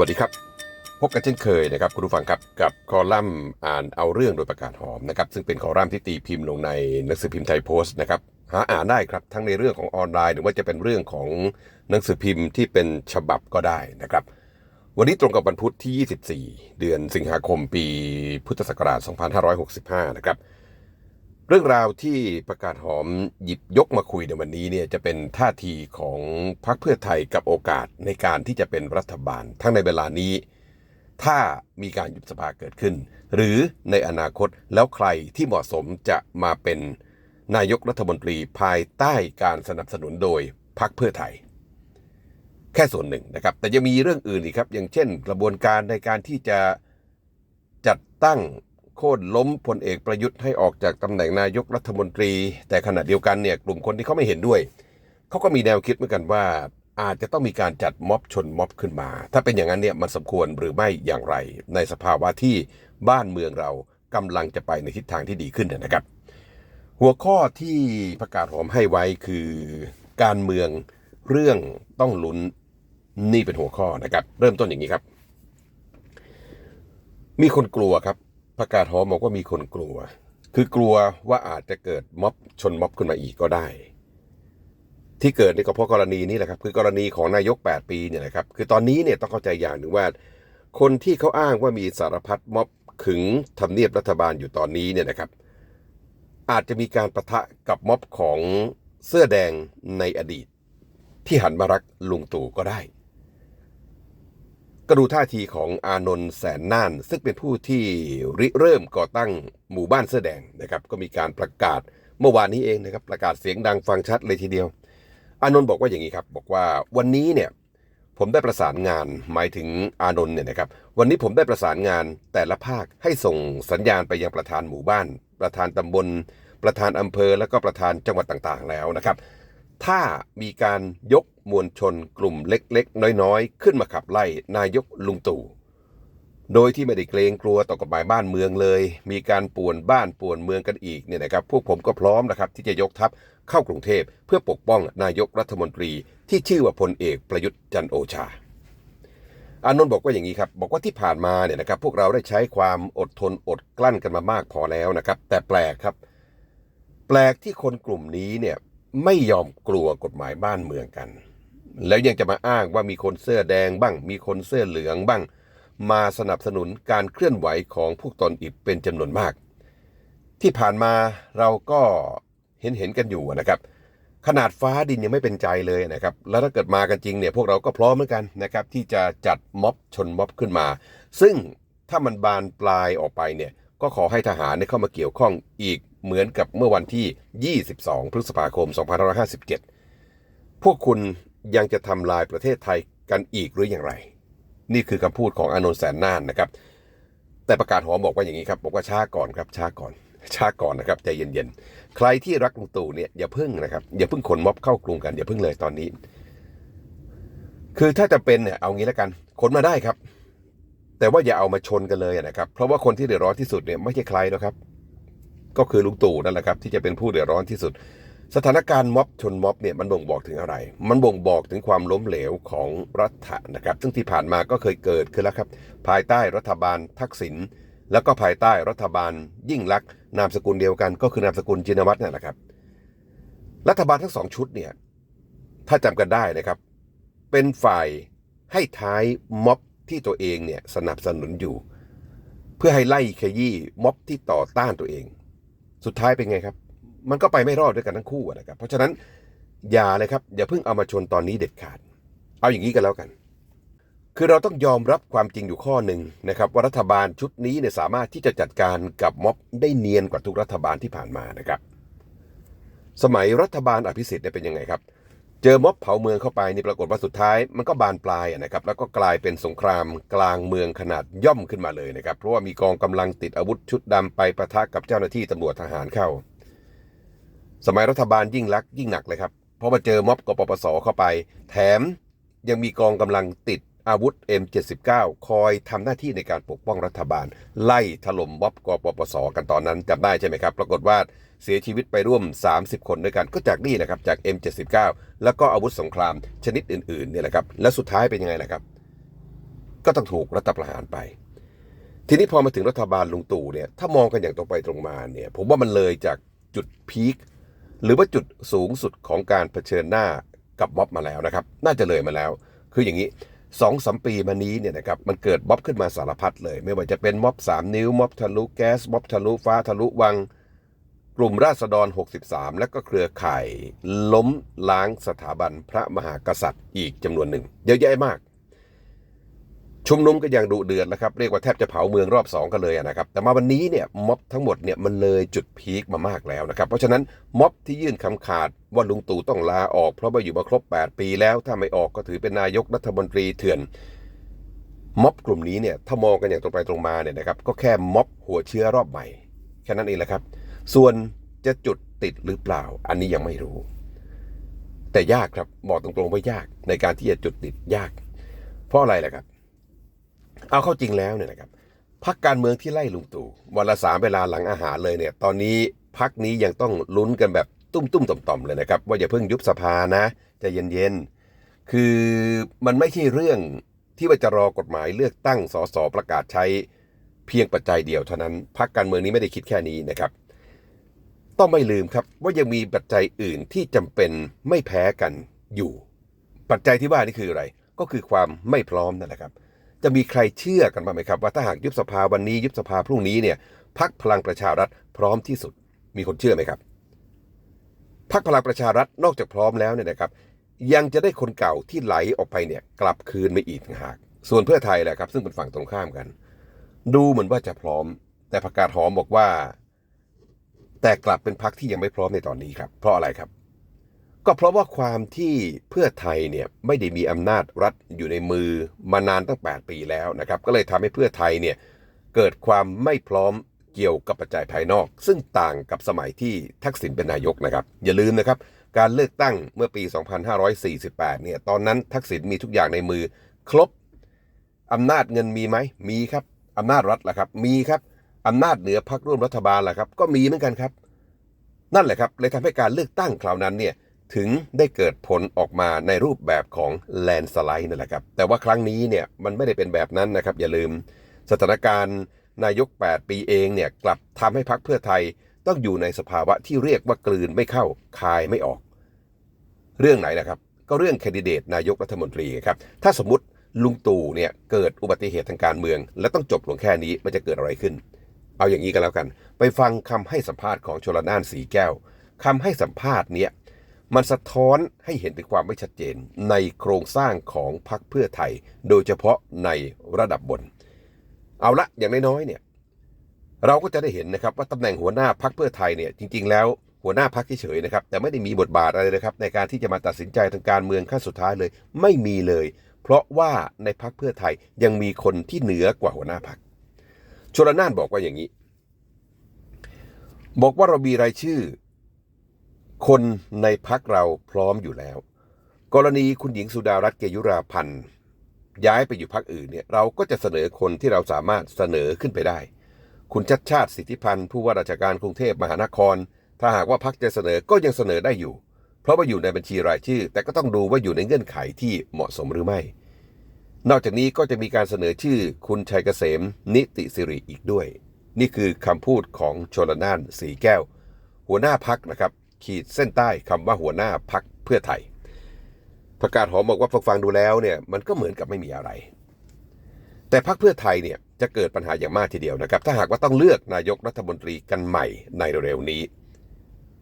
วัสดีครับ พบกันเช่นเคยนะครับคุณผู้ฟังครับกับคอลัมน์อ่านเอาเรื่องโดยประกาศหอมนะครับซึ่งเป็นคอลัมน์ที่ตีพิมพ์ลงในหนังสือพิมพ์ไทยโพสต์นะครับหาอ่านได้ครับทั้งในเรื่องของออนไลน์ หรือว่าจะเป็นเรื่องของหนังสือพิมพ์ที่เป็นฉบับก็ได้นะครับ วันนี้ตรงกับวันพุธที่ 24 เดือนสิงหาคมปีพุทธศักราช 2565 นะครับ เรื่องราวที่ประกาศหอมหยิบยกมาคุยในวันนี้เนี่ยจะเป็นท่าทีของพรรคเพื่อไทยกับโอกาสในการที่จะเป็นรัฐบาล ทั้งในเวลานี้ ถ้ามีการยุบสภาเกิดขึ้น หรือในอนาคตแล้วใครที่เหมาะสมจะมาเป็นนายกรัฐมนตรีภายใต้การสนับสนุนโดยพรรคเพื่อไทย แค่ส่วนหนึ่งนะครับ แต่ยังมีเรื่องอื่นอีกครับ อย่างเช่น กระบวนการในการที่จะจัดตั้ง โค่นล้มพลเอกประยุทธ์ให้ออกจากตำแหน่งนายกรัฐมนตรี แต่ขณะเดียวกันเนี่ยกลุ่มคนที่เขาไม่เห็นด้วย เขาก็มีแนวคิดเหมือนกันว่า อาจจะต้องมีการจัดม็อบชนม็อบขึ้นมา ถ้าเป็นอย่างนั้นเนี่ยมันสมควรหรือไม่อย่างไร ในสภาวะที่บ้านเมืองเรากำลังจะไปในทิศทางที่ดีขึ้นนะครับ หัวข้อที่ประกาศหอมให้ไว้คือการเมืองเรื่องต้องลุ้นนี่เป็นหัวข้อนะครับ เริ่มต้นอย่างนี้ครับ มีคนกลัวครับ ประกาศหอมบอกว่ามีคนกลัว คือกลัวว่าอาจจะเกิดม็อบชนม็อบขึ้นมาอีกก็ได้ ที่เกิดนี่ก็เพราะกรณีนี้แหละครับ คือกรณีของนายก 8 ปีเนี่ยนะครับ คือตอนนี้เนี่ยต้องเข้าใจอย่างหนึ่งว่า คนที่เขาอ้างว่ามีสารพัดม็อบขึงทำเนียบรัฐบาลอยู่ตอนนี้เนี่ยนะครับ อาจจะมีการประทะกับม็อบของเสื้อแดงในอดีต ที่หันมารักลุงตู่ก็ได้ ก็ดูท่าทีของอานนท์แสนน่าน ซึ่งเป็นผู้ที่ริเริ่มก่อตั้งหมู่บ้านเสื้อแดงนะครับ ก็มีการประกาศเมื่อวานนี้เองนะครับ ประกาศเสียงดังฟังชัดเลยทีเดียว อานนท์บอกว่าอย่างนี้ครับ บอกว่าวันนี้เนี่ยผมได้ประสานงานหมายถึงอานนท์เนี่ยนะครับ วันนี้ผมได้ประสานงานแต่ละภาคให้ส่งสัญญาณไปยังประธานหมู่บ้าน ประธานตำบล ประธานอำเภอ แล้วก็ประธานจังหวัดต่างๆ แล้วนะครับ ถ้ามีการยกมวลชนกลุ่มเล็กๆ น้อยๆ ขึ้นมาขับไล่นายกลุงตู่ โดยที่ไม่ได้เกรงกลัวต่อกฎหมายบ้านเมืองเลย มีการป่วนบ้านป่วนเมืองกันอีกเนี่ยนะครับพวกผมก็พร้อมนะครับที่จะยกทัพเข้ากรุงเทพเพื่อปกป้องนายกรัฐมนตรีที่ชื่อว่าพลเอกประยุทธ์จันโอชาอานนท์บอกว่าอย่างนี้ครับ บอกว่าที่ผ่านมาเนี่ยนะครับพวกเราได้ใช้ความอดทนอดกลั้นกันมามากพอแล้วนะครับ แต่แปลกครับ แปลกที่คนกลุ่มนี้เนี่ย ไม่ยอมกลัวกฎหมายบ้านเมืองกัน แล้วยังจะมาอ้างว่ามีคนเสื้อแดงบ้าง มีคนเสื้อเหลืองบ้าง มาสนับสนุนการเคลื่อนไหวของพวกตนอีกเป็นจำนวนมาก ที่ผ่านมาเราก็เห็นเห็นกันอยู่นะครับ ขนาดฟ้าดินยังไม่เป็นใจเลยนะครับ แล้วถ้าเกิดมากันจริงเนี่ยพวกเราก็พร้อมเหมือนกันนะครับที่จะจัดม็อบชนม็อบขึ้นมา ซึ่งถ้ามันบานปลายออกไปเนี่ย ก็ขอให้ทหารเนี่ยเข้ามาเกี่ยวข้องอีกเหมือนกับเมื่อวันที่ 22 พฤษภาคม 2557 พวกคุณยังจะทำลายประเทศไทยกันอีกหรืออย่างไร นี่คือคำพูดของอานนท์แสนน่านนะครับ แต่ประกาศหอมบอกว่าอย่างนี้ครับ บอกว่าช้าก่อนครับช้าก่อนช้าก่อนนะครับใจเย็นๆ ใครที่รักลุงตู่เนี่ยอย่าพิ่งนะครับ อย่าพิ่งขนม็อบเข้ากรุงกันอย่าพิ่งเลยตอนนี้ คือถ้าจะเป็นเนี่ยเอางี้แล้วกันขนมาได้ครับ แต่ว่าอย่าเอามาชนกันเลยนะครับ เพราะว่าคนที่เดือดร้อนที่สุดเนี่ยไม่ใช่ใครหรอกครับ ก็คือลุงตู่นั่นแหละครับ ที่จะเป็นผู้เดือดร้อนที่สุด สถานการณ์ม็อบชนม็อบเนี่ยมันบ่งบอกถึงอะไร มันบ่งบอกถึงความล้มเหลวของรัฐนะครับ ซึ่งที่ผ่านมาก็เคยเกิดขึ้นแล้วครับ ภายใต้รัฐบาลทักษิณแล้วก็ภายใต้รัฐบาลยิ่งลักษณ์นามสกุลเดียวกัน ก็คือนามสกุลจินวัตรนั่นแหละครับ รัฐบาลทั้งสองชุดเนี่ยถ้าจำกันได้นะครับ เป็นฝ่ายให้ท้ายม็อบ ที่ตัวเองเนี่ยสนับสนุนอยู่ เพื่อให้ไล่ขยี้ม็อบที่ต่อต้านตัวเอง สุดท้ายเป็นไงครับ มันก็ไปไม่รอดด้วยกันทั้งคู่นะครับ เพราะฉะนั้นอย่าเลยครับอย่าเพิ่งเอามาชนตอนนี้เด็ดขาด เอาอย่างนี้กันแล้วกัน คือเราต้องยอมรับความจริงอยู่ข้อหนึ่งนะครับว่ารัฐบาลชุดนี้เนี่ยสามารถที่จะจัดการกับม็อบได้เนียนกว่าทุกรัฐบาลที่ผ่านมานะครับ สมัยรัฐบาลอภิสิทธิ์เนี่ยเป็นยังไงครับ เจอม็อบเผาเมืองเข้าไปนี่ปรากฏว่าสุดท้าย มันก็บานปลายนะครับแล้วก็กลายเป็นสงครามกลางเมืองขนาดย่อมขึ้นมาเลยนะครับเพราะว่ามีกองกำลังติดอาวุธชุดดำไปประทะกับเจ้าหน้าที่ตำรวจทหารเข้า สมัยรัฐบาลยิ่งลักยิ่งหนักเลยครับเพราะว่าเจอม็อบกปปสเข้าไป แถมยังมีกองกำลังติด อาวุธ M79 คอยทำหน้าที่ในการปกป้องรัฐบาล ไล่ถล่มม็อบกปปส กันตอนนั้นจำได้ใช่ไหมครับ ปรากฏว่าเสียชีวิตไปร่วม 30 คนด้วยกันก็จากนี่นะครับจาก M79 แล้วก็อาวุธสงครามชนิดอื่นๆเนี่ยแหละครับแล้วสุดท้ายเป็นยังไงล่ะครับ ก็ต้องถูกรัฐประหารไป ทีนี้พอมาถึงรัฐบาลลุงตู่เนี่ยถ้ามองกันอย่างตรงไปตรงมาเนี่ยผมว่ามันเลยจากจุดพีคหรือว่าจุดสูงสุดของการเผชิญหน้ากับม็อบมาแล้วนะครับ น่าจะเลยมาแล้ว คืออย่างนี้ สองสามปีมานี้เนี่ยนะครับมันเกิดม็อบขึ้นมาสารพัดเลย ไม่ว่าจะเป็นม็อบสามนิ้วม็อบทะลุแก๊สม็อบทะลุฟ้าทะลุวัง กลุ่มราษฎร 63 และก็เครือข่าย ล้มล้างสถาบันพระมหากษัตริย์อีกจำนวนหนึ่ง เยอะแยะมาก ชุมนุมก็ยังดุเดือดแล้วครับเรียกว่าแทบจะเผาเมืองรอบสองกันเลยนะครับแต่มาวันนี้เนี่ยม็อบทั้งหมดเนี่ยมันเลยจุดพีคมามากแล้วนะครับเพราะฉะนั้นม็อบที่ยื่นคำขาดว่าลุงตู่ต้องลาออกเพราะว่าอยู่มาครบ 8 ปีแล้วถ้าไม่ออกก็ถือเป็นนายกรัฐมนตรีเถื่อนม็อบกลุ่มนี้เนี่ยถ้ามองกันอย่างตรงไปตรงมาเนี่ยนะครับก็แค่ม็อบหัวเชื้อรอบใหม่แค่นั้นเองแหละครับ ส่วนจะจุดติดหรือเปล่า อันนี้ยังไม่รู้ แต่ยากครับบอกตรงๆว่ายากในการที่จะจุดติดยาก เพราะอะไรล่ะครับ เอาเข้าจริงแล้วเนี่ยนะครับพักการเมืองที่ไล่ลุงตู่วันละสามเวลาหลังอาหารเลยเนี่ย ตอนนี้พักนี้ยังต้องลุ้นกันแบบตุ้มตุ้มๆต่อมๆเลยนะครับ ว่าอย่าเพิ่งยุบสภานะจะเย็นๆคือมันไม่ใช่เรื่องที่ว่าจะรอกฎหมายเลือกตั้งสสประกาศใช้เพียงปัจจัยเดียวเท่านั้นพักการเมืองนี้ไม่ได้คิดแค่นี้นะครับ ต้องไม่ลืมครับว่ายังมีปัจจัยอื่นที่จำเป็นไม่แพ้กันอยู่ ปัจจัยที่ว่านี่คืออะไร ก็คือความไม่พร้อมนั่นแหละครับ จะมีใครเชื่อกันบ้างไหมครับ ว่าถ้าหากยุบสภาวันนี้ยุบสภาพรุ่งนี้เนี่ยพักพลังประชารัฐพร้อมที่สุด มีคนเชื่อไหมครับพักพลังประชารัฐนอกจากพร้อมแล้วเนี่ยนะครับ ยังจะได้คนเก่าที่ไหลออกไปเนี่ยกลับคืนมาอีกหาก ส่วนเพื่อไทยแหละครับ ซึ่งเป็นฝั่งตรงข้ามกัน ดูเหมือนว่าจะพร้อม แต่ประกาศหอมบอกว่า แต่กลับเป็นพักที่ยังไม่พร้อมในตอนนี้ครับ เพราะอะไรครับ ก็เพราะว่าความที่เพื่อไทยเนี่ยไม่ได้มีอำนาจรัฐอยู่ในมือมานานตั้ง 8 ปีแล้วนะครับ ก็เลยทำให้เพื่อไทยเนี่ยเกิดความไม่พร้อมเกี่ยวกับปัจจัยภายนอก ซึ่งต่างกับสมัยที่ทักษิณเป็นนายกนะครับ อย่าลืมนะครับ การเลือกตั้งเมื่อปี 2548 เนี่ยตอนนั้นทักษิณมีทุกอย่างในมือ ครบอำนาจเงินมีไหมมีครับอำนาจรัฐล่ะครับ มีครับอำนาจเหนือพรรคร่วมรัฐบาลล่ะครับ ก็มีเหมือนกันครับ นั่นแหละครับเลยทำให้การเลือกตั้งคราวนั้นเนี่ย ถึงได้เกิดผลออกมาในรูปแบบของแลนสไลด์นั่นแหละครับ แต่ว่าครั้งนี้เนี่ยมันไม่ได้เป็นแบบนั้นนะครับ อย่าลืม สถานการณ์นายก 8 ปีเองเนี่ยกลับทำให้พรรคเพื่อไทยต้องอยู่ในสภาวะที่เรียกว่ากลืนไม่เข้าคายไม่ออก เรื่องไหนนะครับ ก็เรื่องแคนดิเดตนายกรัฐมนตรีครับถ้าสมมติลุงตู่เนี่ยเกิดอุบัติเหตุทางการเมือง และต้องจบลงแค่นี้มันจะเกิดอะไรขึ้น เอาอย่างนี้กันแล้วกัน ไปฟังคำให้สัมภาษณ์ของชลนานสีแก้วคำให้สัมภาษณ์เนี่ย มันสะท้อนให้เห็นถึงความไม่ชัดเจนในโครงสร้างของพรรคเพื่อไทย โดยเฉพาะในระดับบน เอาละอย่างน้อยๆเนี่ยเราก็จะได้เห็นนะครับว่าตำแหน่งหัวหน้าพักเพื่อไทยเนี่ยจริง ๆ แล้วหัวหน้าพักเฉยๆนะครับแต่ไม่ได้มีบทบาทอะไรเลยครับในการที่จะมาตัดสินใจทางการเมืองขั้นสุดท้ายเลย ไม่มีเลย เพราะว่าในพักเพื่อไทยยังมีคนที่เหนือกว่าหัวหน้าพักชลนานบอกว่าอย่างนี้ บอกว่าเรามีรายชื่อ คนในพักเราพร้อมอยู่แล้ว กรณีคุณหญิงสุดารัตน์เกยุราพันธ์ย้ายไปอยู่พักอื่นเนี่ยเราก็จะเสนอคนที่เราสามารถเสนอขึ้นไปได้ คุณชัดชาติสิทธิพันธ์ผู้ว่าราชการกรุงเทพมหานคร ถ้าหากว่าพักจะเสนอก็ยังเสนอได้อยู่ เพราะว่าอยู่ในบัญชีรายชื่อ แต่ก็ต้องดูว่าอยู่ในเงื่อนไขที่เหมาะสมหรือไม่ นอกจากนี้ก็จะมีการเสนอชื่อคุณชัยเกษม นิติสิริอีกด้วย นี่คือคำพูดของชลนานสีแก้ว หัวหน้าพักนะครับ ขีดเส้นใต้คำว่าหัวหน้าพักเพื่อไทยประกาศหอมบอกว่าฟังๆดูแล้วเนี่ยมันก็เหมือนกับไม่มีอะไร แต่พักเพื่อไทยเนี่ยจะเกิดปัญหาอย่างมากทีเดียวนะครับ ถ้าหากว่าต้องเลือกนายกรัฐมนตรีกันใหม่ในเร็วๆนี้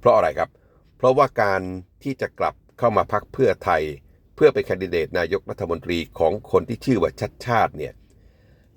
เพราะอะไรครับ เพราะว่าการที่จะกลับเข้ามาพักเพื่อไทย เพื่อเป็นแคนดิเดตนายกรัฐมนตรีของคนที่ชื่อว่าชัดชาติเนี่ย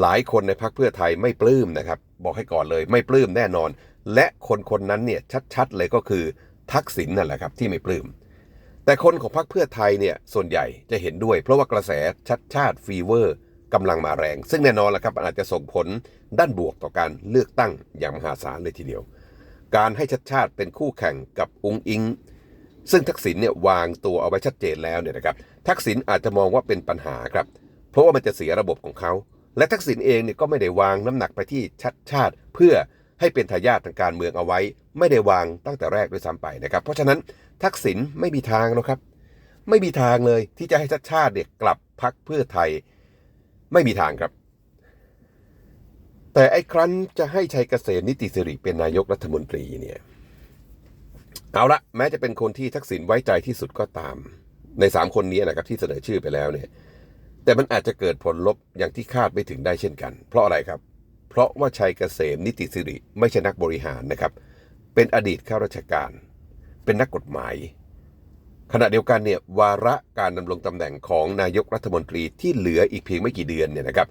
หลายคนในพักเพื่อไทยไม่ปลื้มนะครับ บอกให้ก่อนเลย ไม่ปลื้มแน่นอน และคนคนนั้นเนี่ยชัดๆเลยก็คือ ทักษิณนั่นแหละครับที่ไม่ปลื้มแต่คนของพรรคเพื่อไทยเนี่ยส่วนใหญ่จะเห็นด้วย เพราะว่ากระแสชัดชาติฟีเวอร์กำลังมาแรง ซึ่งแน่นอนแหละครับอาจจะส่งผลด้านบวกต่อการเลือกตั้งอย่างมหาศาลเลยทีเดียว การให้ชัดชาติเป็นคู่แข่งกับอุงอิง ซึ่งทักษิณเนี่ยวางตัวเอาไว้ชัดเจนแล้วเนี่ยนะครับทักษิณอาจจะมองว่าเป็นปัญหาครับ เพราะว่ามันจะเสียระบบของเขาและทักษิณเองเนี่ยก็ไม่ได้วางน้ำหนักไปที่ชัดชาติ เพื่อ ให้เป็นทายาททางการเมืองเอาไว้ ไม่ได้วางตั้งแต่แรกด้วยซ้ำไปนะครับ เพราะฉะนั้นทักษิณไม่มีทางนะครับ ไม่มีทางเลยที่จะให้ชัดชาติเนี่ยกลับพักเพื่อไทยไม่มีทางครับ แต่ไอ้ครั้นจะให้ชัยเกษมนิติสิริเป็นนายกรัฐมนตรีเนี่ยเอาละแม้จะเป็นคนที่ทักษิณไว้ใจที่สุดก็ตาม ในสามคนนี้นะครับที่เสนอชื่อไปแล้วเนี่ยแต่มันอาจจะเกิดผลลบอย่างที่คาดไม่ถึงได้เช่นกัน เพราะอะไรครับ ราะว่าชัยเกษมนิติสิริไม่ใช่นักบริหารนะครับ เป็นอดีตข้าราชการ เป็นนักกฎหมาย ขณะเดียวกันเนี่ยวาระการดำรงตำแหน่งของนายกรัฐมนตรีที่เหลืออีกเพียงไม่กี่เดือนเนี่ยนะครับ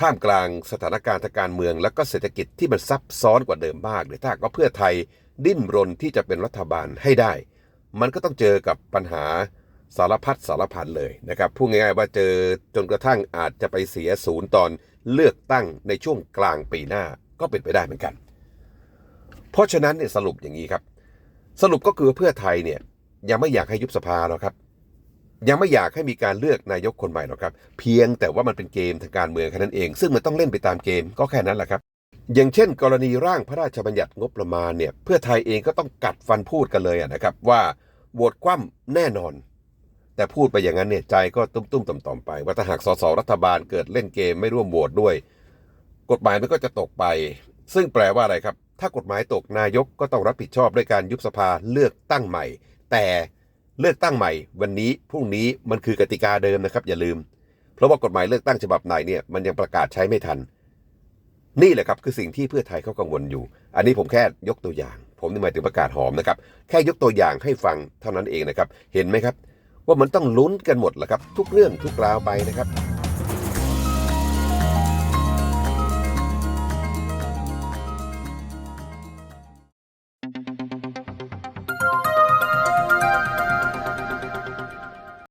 ท่ามกลางสถานการณ์ทางการเมือง และก็เศรษฐกิจที่มันซับซ้อนกว่าเดิมมากเนี่ยถ้ากว่าเพื่อไทยดิ้นรนที่จะเป็นรัฐบาลให้ได้ มันก็ต้องเจอกับปัญหาสารพัดสารพันเลยนะครับพูดง่ายๆว่าเจอจนกระทั่งอาจจะไปเสียศูนย์ตอน เลือกตั้งในช่วงกลางปีหน้าก็เป็นไปได้เหมือนกัน เพราะฉะนั้นเนี่ยสรุปอย่างนี้ครับ สรุปก็คือเพื่อไทยเนี่ยยังไม่อยากให้ยุบสภาหรอกครับ ยังไม่อยากให้มีการเลือกนายกคนใหม่หรอกครับ เพียงแต่ว่ามันเป็นเกมทางการเมืองแค่นั้นเอง ซึ่งมันต้องเล่นไปตามเกมก็แค่นั้นแหละครับ อย่างเช่น กรณีร่างพระราชบัญญัติงบประมาณเนี่ยเพื่อไทยเองก็ต้องกัดฟันพูดกันเลยนะครับว่าโหวตคว่ำแน่นอน แต่พูดไปอย่างนั้นเนี่ยใจก็ตุ้มๆต่อมๆไปว่าถ้าหากสสรัฐบาลเกิดเล่นเกมไม่ร่วมโหวตด้วย กฎหมายมันก็จะตกไป ซึ่งแปลว่าอะไรครับ ถ้ากฎหมายตกนายกก็ต้องรับผิดชอบด้วยการยุบสภาเลือกตั้งใหม่ แต่เลือกตั้งใหม่ วันนี้พรุ่งนี้มันคือกติกาเดิมนะครับ อย่าลืม เพราะว่ากฎหมายเลือกตั้งฉบับไหนเนี่ยมันยังประกาศใช้ไม่ทัน นี่แหละครับคือสิ่งที่เพื่อไทยเขากังวลอยู่ อันนี้ผมแค่ยกตัวอย่าง ผมนี่หมายถึงประกาศหอมนะครับแค่ยกตัวอย่างให้ฟังเท่านั้นเองนะครับ เห็นไหมครับ ว่ามันต้องลุ้นกันหมดแหละครับ ทุกเรื่องทุกราวไปนะครับ